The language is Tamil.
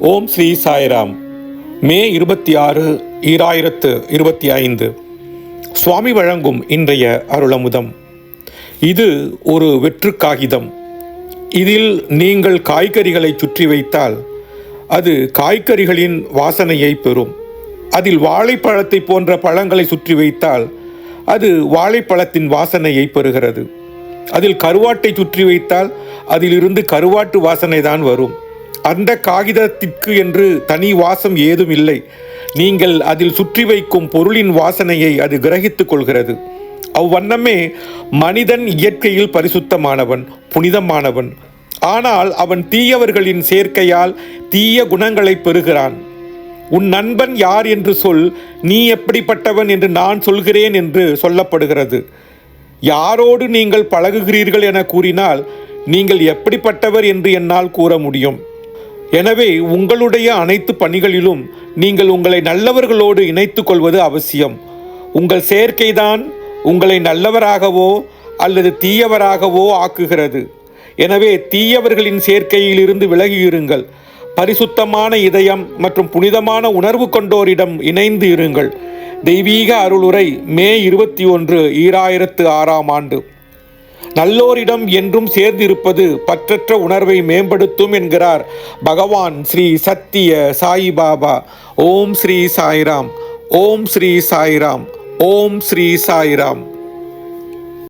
ஓம் ஸ்ரீ சாய்ராம். மே இருபத்தி ஆறு ஈராயிரத்து இருபத்தி ஐந்து சுவாமி வழங்கும் இன்றைய அருளமுதம். இது ஒரு வெற்று காகிதம் இதில் நீங்கள் காய்கறிகளை சுற்றி வைத்தால் அது காய்கறிகளின் வாசனையை பெறும். அதில் வாழைப்பழத்தை போன்ற பழங்களை சுற்றி வைத்தால் அது வாழைப்பழத்தின் வாசனையை பெறுகிறது. அதில் கருவாட்டை சுற்றி வைத்தால் அதிலிருந்து கருவாட்டு வாசனை தான் வரும். அந்த காகிதத்திற்கு என்று தனி வாசம் ஏதும் இல்லை. நீங்கள் அதில் சுற்றி வைக்கும் பொருளின் வாசனையை அது கிரகித்துக் கொள்கிறது. அவ்வண்ணமே மனிதன் இயற்கையில் பரிசுத்தமானவன் புனிதமானவன். ஆனால் அவன் தீயவர்களின் சேர்க்கையால் தீய குணங்களை பெறுகிறான். உன் நண்பன் யார் என்று சொல் நீ எப்படிப்பட்டவன் என்று நான் சொல்கிறேன் என்று சொல்லப்படுகிறது. யாரோடு நீங்கள் பழகுகிறீர்கள் என கூறினால் நீங்கள் எப்படிப்பட்டவர் என்று என்னால் கூற முடியும். எனவே உங்களுடைய அனைத்து பணிகளிலும் நீங்கள் உங்களை நல்லவர்களோடு இணைத்துக் கொள்வது அவசியம். உங்கள் சேர்க்கைதான் உங்களை நல்லவராகவோ அல்லது தீயவராகவோ ஆக்குகிறது. எனவே தீயவர்களின் சேர்க்கையிலிருந்து விலகியிருங்கள். பரிசுத்தமான இதயம் மற்றும் புனிதமான உணர்வு கொண்டோரிடம் இணைந்து இருங்கள். தெய்வீக அருளுரை மே இருபத்தி ஒன்று ஈராயிரத்து ஆறாம் ஆண்டு. நல்லோரிடம் என்றும் சேர்ந்திருப்பது பற்றற்ற உணர்வை மேம்படுத்தும் என்கிறார் பகவான் ஸ்ரீ சத்திய சாயிபாபா ஓம் ஸ்ரீ சாய்ராம். ஓம் ஸ்ரீ சாய்ராம். ஓம் ஸ்ரீ சாய்ராம்.